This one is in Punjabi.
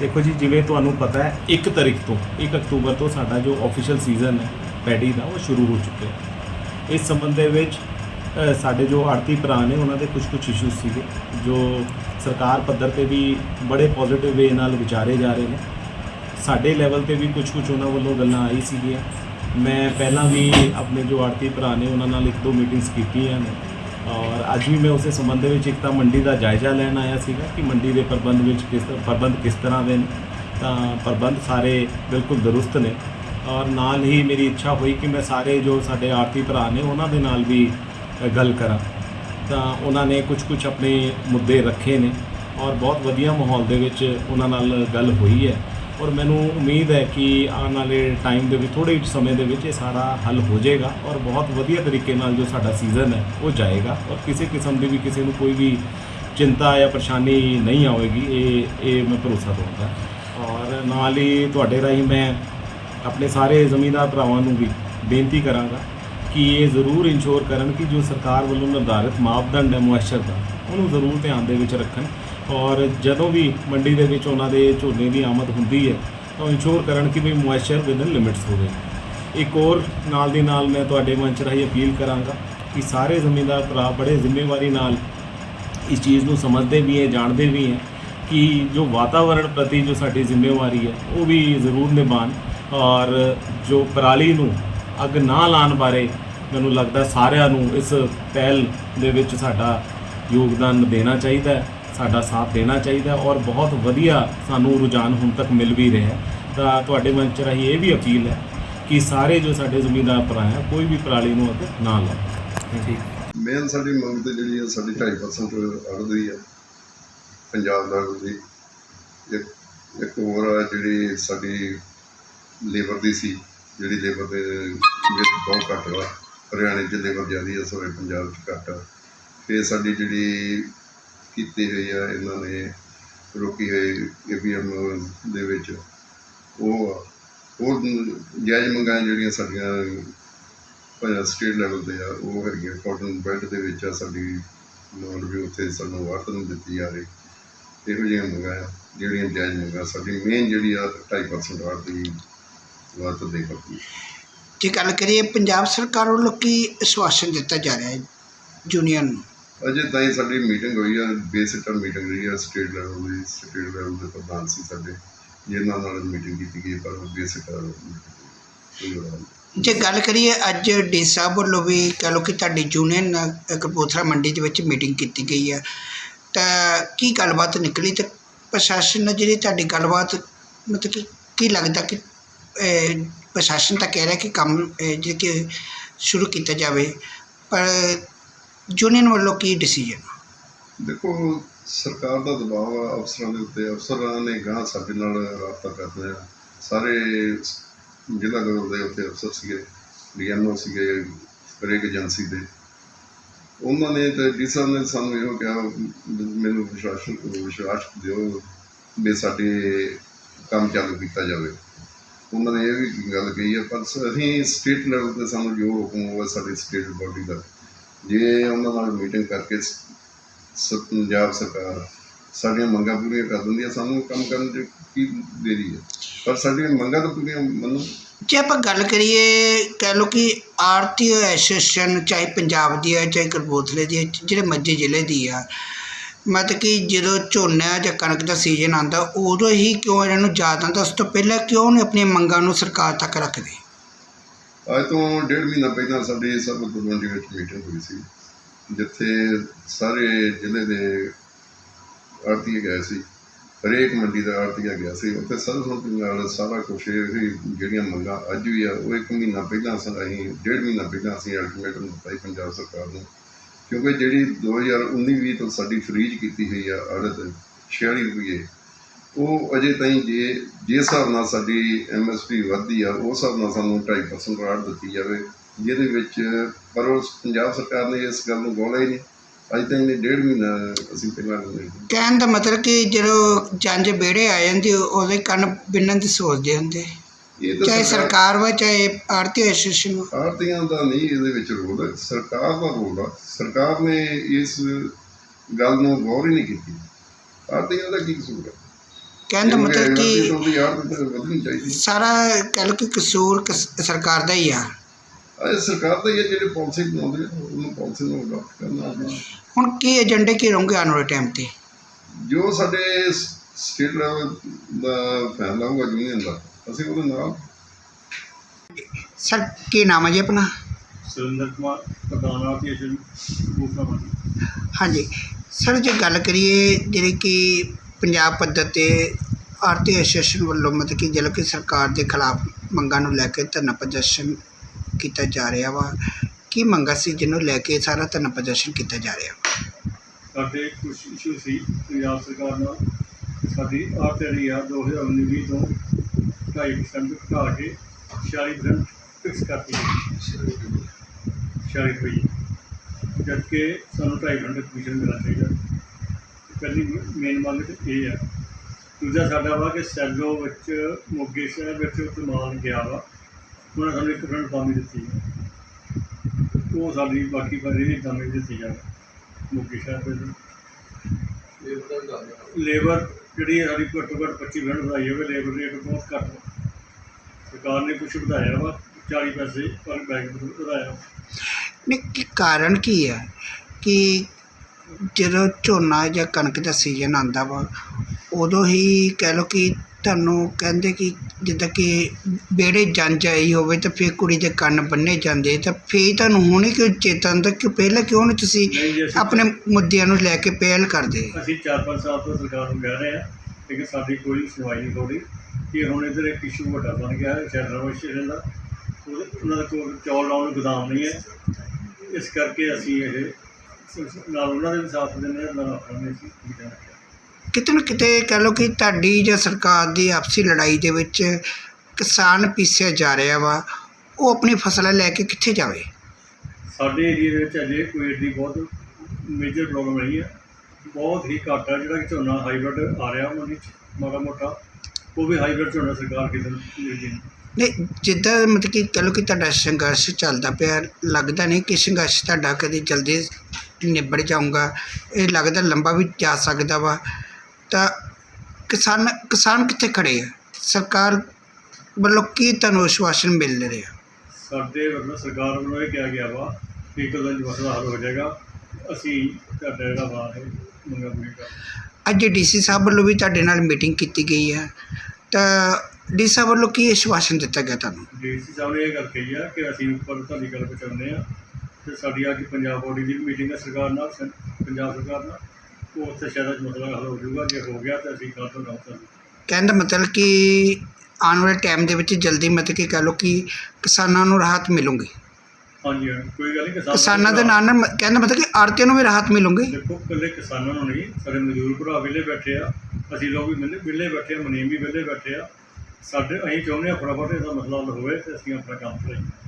ਦੇਖੋ ਜੀ, ਜਿਵੇਂ ਤੁਹਾਨੂੰ ਪਤਾ ਹੈ 1 ਤਰੀਕ ਤੋਂ 1 ਅਕਤੂਬਰ ਤੋਂ ਸਾਡਾ ਜੋ ਆਫੀਸ਼ੀਅਲ ਸੀਜ਼ਨ ਹੈ ਪੈਡੀ ਦਾ, ਉਹ ਸ਼ੁਰੂ ਹੋ ਚੁੱਕਿਆ ਹੈ। ਇਸ ਸੰਬੰਧ ਦੇ ਵਿੱਚ ਸਾਡੇ ਜੋ ਆੜਤੀ ਭਰਾ ਨੇ, ਉਹਨਾਂ ਦੇ ਕੁਝ ਕੁਝ ਇਸ਼ੂਜ਼ ਸੀਗੇ, ਜੋ ਸਰਕਾਰ ਪੱਧਰ ਤੇ ਵੀ ਬੜੇ ਪੋਜ਼ਿਟਿਵ ਵੇ ਨਾਲ ਵਿਚਾਰੇ ਜਾ ਰਹੇ ਨੇ। ਸਾਡੇ ਲੈਵਲ ਤੇ ਵੀ ਕੁਝ ਕੁਝ ਉਹਨਾਂ ਵੱਲੋਂ ਗੱਲਾਂ ਆਈ ਸੀਗੀਆਂ। ਮੈਂ ਪਹਿਲਾਂ ਵੀ ਆਪਣੇ ਜੋ ਆੜਤੀ ਭਰਾ ਨੇ, ਉਹਨਾਂ ਨਾਲ ਇੱਕ ਦੋ ਮੀਟਿੰਗਸ ਕੀਤੀਆਂ ਨੇ। ਔਰ ਅੱਜ ਵੀ ਮੈਂ ਉਸੇ ਸੰਬੰਧ ਦੇ ਵਿੱਚ ਇੱਕ ਤਾਂ ਮੰਡੀ ਦਾ ਜਾਇਜ਼ਾ ਲੈਣ ਆਇਆ ਸੀਗਾ ਕਿ ਮੰਡੀ ਦੇ ਪ੍ਰਬੰਧ ਵਿੱਚ ਕਿਸ ਪ੍ਰਬੰਧ ਕਿਸ ਤਰ੍ਹਾਂ ਦੇ ਨੇ। ਤਾਂ ਪ੍ਰਬੰਧ ਸਾਰੇ ਬਿਲਕੁਲ ਦਰੁਸਤ ਨੇ। ਔਰ ਨਾਲ ਹੀ ਮੇਰੀ ਇੱਛਾ ਹੋਈ ਕਿ ਮੈਂ ਸਾਰੇ ਜੋ ਸਾਡੇ ਆੜਤੀ ਭਰਾ ਨੇ, ਉਹਨਾਂ ਦੇ ਨਾਲ ਵੀ ਗੱਲ ਕਰਾਂ। ਤਾਂ ਉਹਨਾਂ ਨੇ ਕੁਝ ਕੁਝ ਆਪਣੇ ਮੁੱਦੇ ਰੱਖੇ ਨੇ। ਔਰ ਬਹੁਤ ਵਧੀਆ ਮਾਹੌਲ ਦੇ ਵਿੱਚ ਉਹਨਾਂ ਨਾਲ ਗੱਲ ਹੋਈ ਹੈ। ਔਰ ਮੈਨੂੰ ਉਮੀਦ ਹੈ ਕਿ ਆਉਣ ਵਾਲੇ ਟਾਈਮ ਦੇ ਵਿੱਚ ਥੋੜੇ ਸਮੇਂ ਦੇ ਵਿੱਚ ਇਹ ਸਾਰਾ ਹੱਲ ਹੋ ਜਾਏਗਾ ਔਰ ਬਹੁਤ ਵਧੀਆ ਤਰੀਕੇ ਨਾਲ ਜੋ ਸਾਡਾ ਸੀਜ਼ਨ ਹੈ, ਉਹ ਜਾਏਗਾ ਔਰ ਕਿਸੇ ਕਿਸਮ ਦੀ ਵੀ ਕਿਸੇ ਨੂੰ ਕੋਈ ਵੀ ਚਿੰਤਾ ਜਾਂ ਪਰੇਸ਼ਾਨੀ ਨਹੀਂ ਆਵੇਗੀ, ਇਹ ਇਹ ਮੈਂ ਭਰੋਸਾ ਦਊਂਗਾ ਔਰ ਨਾਲ ਹੀ ਤੁਹਾਡੇ ਰਾਹੀਂ ਮੈਂ ਆਪਣੇ ਸਾਰੇ ਜ਼ਮੀਂਦਾਰ ਭਰਾਵਾਂ ਨੂੰ ਵੀ ਬੇਨਤੀ ਕਰਾਂਗਾ ਕਿ ਇਹ ਜ਼ਰੂਰ ਇੰਸ਼ੋਰ ਕਰਨ ਕਿ ਜੋ ਸਰਕਾਰ ਵੱਲੋਂ ਨਿਰਧਾਰਿਤ ਮਾਪਦੰਡ ਹੈ ਮੁਆਸ਼ਰ ਦਾ, ਉਹਨੂੰ ਜ਼ਰੂਰ ਧਿਆਨ ਦੇ ਵਿੱਚ ਰੱਖਣ। ਔਰ ਜਦੋਂ ਵੀ ਮੰਡੀ ਦੇ ਵਿੱਚ ਉਹਨਾਂ ਦੇ ਝੋਨੇ ਦੀ ਆਮਦ ਹੁੰਦੀ ਹੈ, ਤਾਂ ਇਨਸ਼ੋਰ ਕਰਨ ਕਿ ਵੀ ਮੋਇਸਚਰ ਵਿਦਨ ਲਿਮਿਟਸ ਹੋਵੇ। ਇੱਕ ਹੋਰ ਨਾਲ ਦੀ ਨਾਲ ਮੈਂ ਤੁਹਾਡੇ ਮੰਚ ਰਾਹੀਂ ਅਪੀਲ ਕਰਾਂਗਾ ਕਿ ਸਾਰੇ ਜ਼ਮੀਂਦਾਰ ਭਰਾ ਬੜੇ ਜ਼ਿੰਮੇਵਾਰੀ ਨਾਲ ਇਸ ਚੀਜ਼ ਨੂੰ ਸਮਝਦੇ ਵੀ ਹੈ, ਜਾਣਦੇ ਵੀ ਹੈ ਕਿ ਜੋ ਵਾਤਾਵਰਣ ਪ੍ਰਤੀ ਜੋ ਸਾਡੀ ਜ਼ਿੰਮੇਵਾਰੀ ਹੈ, ਉਹ ਵੀ ਜ਼ਰੂਰ ਨਿਭਾਉਣ ਔਰ ਜੋ ਪਰਾਲੀ ਨੂੰ ਅੱਗ ਨਾ ਲਾਉਣ ਬਾਰੇ ਮੈਨੂੰ ਲੱਗਦਾ ਸਾਰਿਆਂ ਨੂੰ ਇਸ ਪਹਿਲ ਦੇ ਵਿੱਚ ਸਾਡਾ ਯੋਗਦਾਨ ਦੇਣਾ ਚਾਹੀਦਾ ਹੈ। ਸਾਡਾ ਸਾਥ ਦੇਣਾ ਚਾਹੀਦਾ ਔਰ ਬਹੁਤ ਵਧੀਆ ਸਾਨੂੰ ਰੁਝਾਨ ਹੁਣ ਤੱਕ ਮਿਲ ਵੀ ਰਿਹਾ ਹੈ। ਤਾਂ ਤੁਹਾਡੇ ਮੰਚ ਰਾਹੀਂ ਇਹ ਵੀ ਅਪੀਲ ਹੈ ਕਿ ਸਾਰੇ ਜੋ ਸਾਡੇ ਜ਼ਮੀਂਦਾਰ ਭਰਾ ਹੈ ਕੋਈ ਵੀ ਪਰਾਲੀ ਨੂੰ ਅੱਗ ਨਾ ਲਾਏ ਠੀਕ ਮੇਨ ਸਾਡੀ ਮੰਗ ਤੇ ਜਿਹੜੀ ਹੈ ਸਾਡੀ 2.5% ਅੜਦੀ ਹੈ। ਪੰਜਾਬ ਦਾ ਦੀ। ਇੱਕ ਇੱਕ ਹੋਰ ਜਿਹੜੀ ਸਾਡੀ ਲੇਬਰ ਦੀ ਸੀ ਜਿਹੜੀ ਲੇਬਰ ਦੇ ਵਿੱਚ ਬਹੁਤ ਘੱਟ ਵਾ। ਹਰਿਆਣੇ 'ਚ ਲੇਬਰ ਜ਼ਿਆਦੀ ਹੈ ਸੋਰੇ ਪੰਜਾਬ 'ਚ ਘੱਟ ਆ। ਫਿਰ ਸਾਡੀ ਜਿਹੜੀ ਕੀਤੇ ਹੋਏ ਆ, ਇਹਨਾਂ ਨੇ ਰੋਕੀ ਹੋਈ ਏਪੀਐਮ ਦੇ ਵਿੱਚ। ਉਹ ਹੋਰ ਜਾਇਜ਼ ਮੰਗਾਂ ਜਿਹੜੀਆਂ ਸਾਡੀਆਂ ਭਾਵੇਂ ਸਟੇਟ ਲੈਵਲ ਤੇ ਆ, ਉਹ ਹੈਗੀਆਂ। ਕਾਟਨ ਬੈਲਟ ਦੇ ਵਿੱਚ ਆ ਸਾਡੀ ਲੋਨ ਵੀ ਉੱਥੇ ਸਾਨੂੰ ਵਾਰਤ ਨੂੰ ਦਿੱਤੀ ਜਾ ਰਹੀ ਇਹੋ ਜਿਹੀਆਂ ਮੰਗਾਂ ਜਿਹੜੀਆਂ ਜਾਇਜ਼ ਮੰਗਾਂ। ਸਾਡੀ ਮੇਨ ਜਿਹੜੀ ਆ 2.5% ਵਾਰ ਦੀ ਵਾਰਤ ਦੇ ਕਰਦੀ ਜੇ ਗੱਲ ਕਰੀਏ, ਪੰਜਾਬ ਸਰਕਾਰ ਵੱਲੋਂ ਕੀ ਅਸਵਾਸਨ ਦਿੱਤਾ ਜਾ ਰਿਹਾ ਹੈ ਯੂਨੀਅਨ ਨੂੰ। ਅਜੇ ਤਾਈਂ ਸਾਡੀ ਮੀਟਿੰਗ ਹੋਈ ਆ ਬੇਸਿਕ ਮੀਟਿੰਗ ਰਹੀ ਆ ਸਟੇਟ ਲੈਵਲ ਦੀ ਸਟੇਟ ਲੈਵਲ ਦੇ ਪ੍ਰਧਾਨ ਸੀ ਸਾਡੇ ਜਿਨ੍ਹਾਂ ਨਾਲ ਮੀਟਿੰਗ ਕੀਤੀ ਗਈ ਪਰ ਬੇਸਿਕ ਜੇ ਗੱਲ ਕਰੀਏ ਅੱਜ ਡੀ ਸਾਹਿਬ ਵੱਲੋਂ ਵੀ ਕਹ ਲਓ ਕਿ ਤੁਹਾਡੀ ਯੂਨੀਅਨ ਨਾਲ ਕਪੂਰਥਲਾ ਮੰਡੀ ਦੇ ਵਿੱਚ ਮੀਟਿੰਗ ਕੀਤੀ ਗਈ ਹੈ ਤਾਂ ਕੀ ਗੱਲਬਾਤ ਨਿਕਲੀ ਤੇ ਪ੍ਰਸ਼ਾਸਨ ਨਾਲ ਜਿਹੜੀ ਤੁਹਾਡੀ ਗੱਲਬਾਤ ਮਤਲਬ ਕਿ ਕੀ ਲੱਗਦਾ ਕਿ ਪ੍ਰਸ਼ਾਸਨ ਤਾਂ ਕਹਿ ਰਿਹਾ ਕਿ ਕੰਮ ਅਹ, ਜੇ ਕਿ ਸ਼ੁਰੂ ਕੀਤਾ ਜਾਵੇ ਪਰ ਯੂਨੀਅਨ ਵੱਲੋਂ ਕੀ ਡਿਸੀਜਨ ਦੇਖੋ, ਸਰਕਾਰ ਦਾ ਦਬਾਅ ਆ ਅਫਸਰਾਂ ਦੇ ਉੱਤੇ, ਅਫਸਰਾਂ ਨੇ ਗਾਂ ਸਾਡੇ ਨਾਲ ਰਾਬਤਾ ਕਰਦੇ ਆ ਸਾਰੇ ਜ਼ਿਲ੍ਹਾ ਲੈਵਲ ਦੇ ਉੱਤੇ ਅਫਸਰ ਸੀਗੇ, ਡੀਐਮਓ ਸੀਗੇ, ਹਰੇਕ ਏਜੰਸੀ ਦੇ। ਉਹਨਾਂ ਨੇ ਤੇ ਡੀ ਸਾਹਿਬ ਨੇ ਸਾਨੂੰ ਇਹੋ ਕਿਹਾ, ਮੈਨੂੰ ਵਿਸ਼ਵਾਸ ਵਿਸ਼ਵਾਸ ਦਿਓ ਵੀ ਸਾਡੇ ਕੰਮ ਚਾਲੂ ਕੀਤਾ ਜਾਵੇ। ਉਹਨਾਂ ਨੇ ਇਹ ਵੀ ਗੱਲ ਕਹੀ ਹੈ, ਪਰ ਅਸੀਂ ਸਟੇਟ ਲੈਵਲ ਤੇ ਸਾਨੂੰ ਜੋ ਹੁਕਮ ਹੋਵੇ, ਸਾਡੀ ਸਟੇਟ ਬੋਡੀ ਦਾ ਜੇ ਉਹਨਾਂ ਨਾਲ ਮੀਟਿੰਗ ਕਰਕੇ ਪੰਜਾਬ ਸਰਕਾਰ ਸਾਡੀਆਂ ਮੰਗਾਂ ਪੂਰੀਆਂ ਕਰ ਦਿੰਦੀ ਹੈ ਸਾਨੂੰ ਕੰਮ ਕਰਨ ਦੀ ਕੀ ਦੇਰੀ ਹੈ ਪਰ ਸਾਡੀਆਂ ਮੰਗਾਂ ਤਾਂ ਪੂਰੀਆਂ ਮੰਨੋ। ਜੇ ਆਪਾਂ ਗੱਲ ਕਰੀਏ, ਕਹਿ ਲਓ ਕਿ ਆਰਤੀ ਐਸੋਸੀਏਸ਼ਨ ਚਾਹੇ ਪੰਜਾਬ ਦੀ ਹੈ ਚਾਹੇ ਕਪੂਰਥਲੇ ਦੀ ਹੈ ਜਿਹੜੇ ਮੱਝੇ ਜ਼ਿਲ੍ਹੇ ਦੀ ਆ, ਮਤਲਬ ਕਿ ਜਦੋਂ ਝੋਨਾ ਜਾਂ ਕਣਕ ਦਾ ਸੀਜ਼ਨ ਆਉਂਦਾ, ਉਦੋਂ ਹੀ ਕਿਉਂ ਇਹਨਾਂ ਨੂੰ ਯਾਦ ਆਉਂਦਾ ਉਸ ਤੋਂ ਪਹਿਲਾਂ ਕਿਉਂ ਨਹੀਂ ਆਪਣੀਆਂ ਮੰਗਾਂ ਨੂੰ ਸਰਕਾਰ ਤੱਕ ਰੱਖਦੇ? ਅੱਜ ਤੋਂ ਡੇਢ ਮਹੀਨਾ ਪਹਿਲਾਂ ਸਾਡੀ ਸਰਬਤ ਮੰਡੀ ਵਿੱਚ ਮੀਟਿੰਗ ਹੋਈ ਸੀ, ਜਿੱਥੇ ਸਾਰੇ ਜ਼ਿਲ੍ਹੇ ਦੇ ਆਰਤੀਏ ਗਏ ਸੀ, ਹਰੇਕ ਮੰਡੀ ਦਾ ਆਰਤੀਆ ਗਿਆ ਸੀ, ਉੱਥੇ ਸਰਬਸੰਮਤੀ ਨਾਲ ਸਾਰਾ ਕੁਛ ਇਹ ਜਿਹੜੀਆਂ ਮੰਗਾਂ ਅੱਜ ਵੀ ਆ, ਉਹ ਇੱਕ ਮਹੀਨਾ ਪਹਿਲਾਂ ਅਸੀਂ ਅਸੀਂ ਡੇਢ ਮਹੀਨਾ ਪਹਿਲਾਂ ਅਸੀਂ ਅਲਟੀਮੇਟਮ ਦਿੱਤਾ ਸੀ ਪੰਜਾਬ ਸਰਕਾਰ ਨੂੰ, ਕਿਉਂਕਿ ਜਿਹੜੀ 2019-20 ਤੋਂ ਸਾਡੀ ਫਰੀਜ ਕੀਤੀ ਹੋਈ ਆ ਅੜਤ 46 ਰੁਪਏ ਉਹ ਅਜੇ ਤਾਈਂ ਜੇ ਜੇ ਹਿਸਾਬ ਨਾਲ ਸਾਡੀ ਐਮਐਸਪੀ ਵਧਦੀ ਆ ਉਸ ਹਿਸਾਬ ਨਾਲ ਸਾਨੂੰ 2.5% ਰਾਹਤ ਦਿੱਤੀ ਜਾਵੇ। ਜਿਹਦੇ ਵਿੱਚ ਪਰ ਉਹ ਪੰਜਾਬ ਸਰਕਾਰ ਨੇ ਇਸ ਗੱਲ ਨੂੰ ਗੌਲਾ ਹੀ ਨਹੀਂ। ਅੱਜ ਤਾਈਂ ਨੇ ਡੇਢ ਮਹੀਨਾ ਅਸੀਂ ਪਹਿਲਾਂ ਨਹੀਂ ਕਹਿਣ ਦਾ ਮਤਲਬ ਕਿ ਜਦੋਂ ਜੰਜ ਬੇੜੇ ਆ ਜਾਂਦੀ ਉਹਦੇ ਕੰਨ ਬਿੰਨਣ ਦੀ ਸੋਚਦੇ ਹੁੰਦੇ। ਇਹ ਚਾਹੇ ਸਰਕਾਰ ਵਾ ਚਾਹੇ ਆਰਤੀ ਐਸੋਸੀਏਸ਼ਨ ਆਰਤੀਆਂ ਦਾ ਨਹੀਂ ਇਹਦੇ ਵਿੱਚ ਰੋਲ ਹੈ ਸਰਕਾਰ ਦਾ ਰੋਲ ਆ। ਸਰਕਾਰ ਨੇ ਇਸ ਗੱਲ ਨੂੰ ਗੌਰ ਹੀ ਨਹੀਂ ਕੀਤੀ। ਆਰਤੀਆਂ ਦਾ ਕੀ ਕਸੂਰ ਹੈ ਕਹਿਣ ਦਾ ਮਤਲਬ ਕਿ ਸਾਰਾ ਕਹਿ ਕਿ ਕਸੂਰ ਕਸ- ਸਰਕਾਰ ਦਾ ਹੀ ਆ। ਇਹ ਸਰਕਾਰ ਦਾ ਹੀ ਹੈ ਜਿਹੜੇ ਪਾਲਿਸੀ ਬਣਾਉਂਦੇ ਉਹਨੂੰ ਪਾਲਿਸੀ ਨੂੰ ਅਡਾਪਟ ਕਰਨਾ ਹੁਣ ਕੀ ਏਜੰਡੇ ਕੀ ਰਹੋਗੇ ਆਉਣ ਵਾਲੇ ਟਾਈਮ ਤੇ? ਜੋ ਸਾਡੇ ਸਟੇਟ ਲੈਵਲ ਦਾ ਫੈਸਲਾ ਹੋਊਗਾ ਯੂਨੀਅਨ ਦਾ ਅਸੀਂ ਉਹਦੇ ਨਾਲ। ਸਰ ਕੀ ਨਾਮ ਹੈ ਜੀ ਆਪਣਾ? ਸੁਰਿੰਦਰ ਕੁਮਾਰ ਪ੍ਰਧਾਨ ਗੂਪਨਾ ਮੰਡੀ ਹਾਂਜੀ। ਸਰ ਜੇ ਗੱਲ ਕਰੀਏ ਜਿਹੜੀ ਕਿ ਪੰਜਾਬ ਪੱਧਰ ਤੇ ਆਰਤੀ ਐਸੋਸੀਏਸ਼ਨ ਵੱਲੋਂ ਮਤਲਬ ਕਿ ਜਿਹੜਾ ਕਿ ਸਰਕਾਰ ਦੇ ਖਿਲਾਫ ਮੰਗਾਂ ਨੂੰ ਲੈ ਕੇ ਧਰਨਾ ਪ੍ਰਦਰਸ਼ਨ ਕੀਤਾ ਜਾ ਰਿਹਾ ਵਾ। ਕੀ ਮੰਗਾਂ ਸੀ ਜਿਹਨੂੰ ਲੈ ਕੇ ਸਾਰਾ ਧਰਨਾ ਪ੍ਰਦਰਸ਼ਨ ਕੀਤਾ ਜਾ ਰਿਹਾ? ਸਾਡੇ ਕੁਝ ਇਸ਼ੂ ਸੀ ਪੰਜਾਬ ਸਰਕਾਰ ਨਾਲ। ਸਾਡੀ ਆਰਥ ਜਿਹੜੀ ਆ 2019 ਤੋਂ 2.5% ਘਟਾ ਕੇ 46% ਫਿਕਸ ਕਰਤੀ ਗਈ। 46 ਰੁਪਏ। ਜਦ ਸਾਨੂੰ 2.5% ਕਮਿਸ਼ਨ ਮਿਲਣਾ ਚਾਹੀਦਾ। ਪਹਿਲੀ ਮੇਨ ਮੰਗ ਤਾਂ ਇਹ ਆ। ਦੂਜਾ ਸਾਡਾ ਵਾ ਕਿ ਸੈਲੋ ਵਿੱਚ ਮੋਗੇ ਸ਼ਹਿਰ ਵਿੱਚ ਸਮਾਨ ਗਿਆ ਵਾ। ਉਹਨਾਂ ਸਾਨੂੰ ਇੱਕ ਫਰੰਟ ਕਾਮੀ ਦਿੱਤੀ ਹੈ ਉਹ ਸਾਡੀ ਬਾਕੀ ਬਾਰੇ ਨਹੀਂ ਕਾਮੀ ਦਿੱਤੀ ਜਾਵੇ ਮੋਗੇ ਸ਼ਹਿਰ ਵਿੱਚ। ਲੇਬਰ ਜਿਹੜੀ ਹੈ ਸਾਡੀ ਘੱਟੋ ਘੱਟ 25 ਫਰੰਟ ਵਧਾਈ ਹੋਵੇ, ਲੇਬਰ ਰੇਟ ਬਹੁਤ ਘੱਟ ਵਾ। ਸਰਕਾਰ ਨੇ ਕੁਛ ਵਧਾਇਆ ਵਾ 40 ਪੈਸੇ ਪਰ ਬੈਂਕ ਵਧਾਇਆ ਨਹੀਂ, ਕੀ ਕਾਰਨ ਕੀ ਹੈ ਕਿ ਜਦੋਂ ਝੋਨਾ ਜਾਂ ਕਣਕ ਦਾ ਸੀਜ਼ਨ ਆਉਂਦਾ ਵਾ ਉਦੋਂ ਹੀ ਕਹਿ ਲਓ ਕਿ ਤੁਹਾਨੂੰ ਕਹਿੰਦੇ ਕਿ ਜਿੱਦਾਂ ਕਿ ਬੇੜੇ ਜੰਜ ਆਈ ਹੋਵੇ ਤਾਂ ਫਿਰ ਕੁੜੀ ਦੇ ਕੰਨ ਬੰਨੇ ਜਾਂਦੇ ਤਾਂ ਫਿਰ ਤੁਹਾਨੂੰ ਹੁਣੇ ਕਿਉਂ ਚੇਤਾ ਆਉਂਦਾ ਕਿ ਪਹਿਲਾਂ ਕਿਉਂ ਨਹੀਂ ਤੁਸੀਂ ਆਪਣੇ ਮੁੱਦਿਆਂ ਨੂੰ ਲੈ ਕੇ ਪਹਿਲ ਕਰਦੇ? ਅਸੀਂ 4-5 ਸਾਲ ਤੋਂ ਸਰਕਾਰ ਨੂੰ ਕਹਿ ਰਹੇ ਹਾਂ ਲੇਕਿਨ ਸਾਡੀ ਕੋਈ ਸੁਣਵਾਈ ਨਹੀਂ ਹੋ ਰਹੀ ਕਿ ਹੁਣ ਇੱਧਰ ਇੱਕ ਇਸ਼ੂ ਵੱਡਾ ਬਣ ਗਿਆ ਹੈ ਸ਼ਹਿਰ ਰਵਿਸ਼ਰ ਦਾ। ਉਹਨਾਂ ਦਾ ਕੋਈ ਚੌਲ ਲਾਉਣ ਨੂੰ ਗੋਦਾਮ ਨਹੀਂ ਹੈ। ਇਸ ਕਰਕੇ ਅਸੀਂ ਇਹ ਸ- ਨਾਲ ਉਹਨਾਂ ਦੇ ਵੀ ਸਾਥ ਦਿੰਦੇ ਹਾਂ ਨਾਲ ਆਪਣਾ ਵੀ ਅਸੀਂ ਵੀ ਦੇਣਾ। ਕਿਤੇ ਨਾ ਕਿਤੇ ਕਹਿ ਲਓ ਕਿ ਤੁਹਾਡੀ ਜਾਂ ਸਰਕਾਰ ਦੀ ਆਪਸੀ ਲੜਾਈ ਦੇ ਵਿੱਚ ਕਿਸਾਨ ਪੀਸਿਆ ਜਾ ਰਿਹਾ ਵਾ, ਉਹ ਆਪਣੀ ਫਸਲਾਂ ਲੈ ਕੇ ਕਿੱਥੇ ਜਾਵੇ? ਸਾਡੇ ਏਰੀਏ ਦੇ ਵਿੱਚ ਅਜੇ ਕੋਈ ਦੀ ਬਹੁਤ ਮੇਜਰ ਪ੍ਰੋਬਲਮ ਰਹੀ ਹੈ। ਬਹੁਤ ਹੀ ਘੱਟ ਹੈ ਜਿਹੜਾ ਕਿ ਝੋਨਾ ਹਾਈਬ੍ਰਿਡ ਆ ਰਿਹਾ ਉਹਨਾਂ 'ਚ ਮਾੜਾ ਮੋਟਾ। ਉਹ ਵੀ ਹਾਈਬ੍ਰਿਡ ਝੋਨਾ ਸਰਕਾਰ ਕਿਤੇ ਦੇ ਨਹੀਂ ਨਹੀਂ ਜਿੱਦਾਂ ਮਤਲਬ ਕਿ ਕਹਿ ਲਓ ਕਿ ਤੁਹਾਡਾ ਸੰਘਰਸ਼ ਚੱਲਦਾ ਪਿਆ ਲੱਗਦਾ ਨਹੀਂ ਕਿ ਸੰਘਰਸ਼ ਤੁਹਾਡਾ ਕਦੇ ਜਲਦੀ ਨਿਬੜ ਜਾਊਗਾ। ਇਹ ਲੱਗਦਾ ਲੰਬਾ ਵੀ ਜਾ ਸਕਦਾ ਵਾ। ਤਾਂ ਕਿਸਾਨ ਕਿਸਾਨ ਕਿੱਥੇ ਖੜੇ ਆ? ਸਰਕਾਰ ਵੱਲੋਂ ਕੀ ਤੁਹਾਨੂੰ ਆਸ਼ਵਾਸਨ ਮਿਲ ਰਿਹਾ? ਸਾਡੇ ਵੱਲੋਂ ਸਰਕਾਰ ਵੱਲੋਂ ਇਹ ਕਿਹਾ ਗਿਆ ਵਾ ਕਿ 'ਚ ਮਸਲਾ ਹੱਲ ਹੋ ਜਾਏਗਾ। ਅਸੀਂ ਤੁਹਾਡਾ ਜਿਹੜਾ ਵਾ ਇਹ ਮੰਗਾ ਪੂਰੀ ਕਰ ਅੱਜ ਡੀਸੀ ਸਾਹਿਬ ਵੱਲੋਂ ਵੀ ਤੁਹਾਡੇ ਨਾਲ ਮੀਟਿੰਗ ਕੀਤੀ ਗਈ ਹੈ ਤਾਂ ਡੀ ਸਾਹਿਬ ਵੱਲੋਂ ਕੀ ਆਸ਼ਵਾਸਨ ਦਿੱਤਾ ਗਿਆ ਤੁਹਾਨੂੰ? ਡੀਸੀ ਸਾਹਿਬ ਨੇ ਇਹ ਗੱਲ ਕਹੀ ਆ ਕਿ ਅਸੀਂ ਉੱਪਰ ਤੁਹਾਡੀ ਗੱਲ ਪਹੁੰਚਾਉਂਦੇ ਆ ਤੇ ਸਾਡੀ ਅੱਜ ਪੰਜਾਬ ਬੋਡੀ ਦੀ ਮੀਟਿੰਗ ਹੈ ਸਰਕਾਰ ਨਾਲ ਸੰ- ਪੰਜਾਬ ਸਰਕਾਰ ਨਾਲ। ਉਹ ਉੱਥੇ ਸ਼ਾਇਦ ਮਸਲਾ ਹੱਲ ਹੋ ਜਾਊਗਾ ਜੇ ਹੋ ਗਿਆ ਤਾਂ ਅਸੀਂ ਕੱਲ੍ਹ ਤੋਂ ਕੰਮ ਕਰਾਂਗੇ ਕਹਿਣ ਦਾ ਮਤਲਬ ਕਿ ਆਉਣ ਵਾਲੇ ਟਾਈਮ ਦੇ ਵਿੱਚ ਜਲਦੀ ਮਤਲਬ ਕਿ ਕਹਿ ਲਓ ਕਿ ਕਿਸਾਨਾਂ ਨੂੰ ਰਾਹਤ ਮਿਲੂਗੀ। ਹਾਂਜੀ ਹਾਂਜੀ, ਕੋਈ ਗੱਲ ਨਹੀਂ ਕਿਸਾਨ ਕਿਸਾਨਾਂ ਦੇ ਨਾਲ ਨਾਲ ਮ- ਕਹਿਣ ਦਾ ਮਤਲਬ ਕਿ ਆੜਤੀਆਂ ਨੂੰ ਵੀ ਰਾਹਤ ਮਿਲੂਗੀ? ਦੇਖੋ ਇਕੱਲੇ ਕਿਸਾਨਾਂ ਨੂੰ ਨਹੀਂ ਸਾਰੇ ਮਜ਼ਦੂਰ ਭਰਾ ਵਿਹਲੇ ਬੈਠੇ ਆ। ਅਸੀਂ ਲੋਕ ਵੀ ਵਿਹਲੇ ਬੈਠੇ ਆ ਮਨੀਮ ਵੀ ਵਿਹਲੇ ਬੈਠੇ ਆ। ਸਾਡੇ ਅਸੀਂ ਚਾਹੁੰਦੇ ਹਾਂ ਫਟਾਫਟ ਇਹਦਾ ਮਸਲਾ ਹੱਲ ਹੋਵੇ ਤੇ ਅਸੀਂ ਆਪਣਾ ਕੰਮ ਕਰਾਈਏ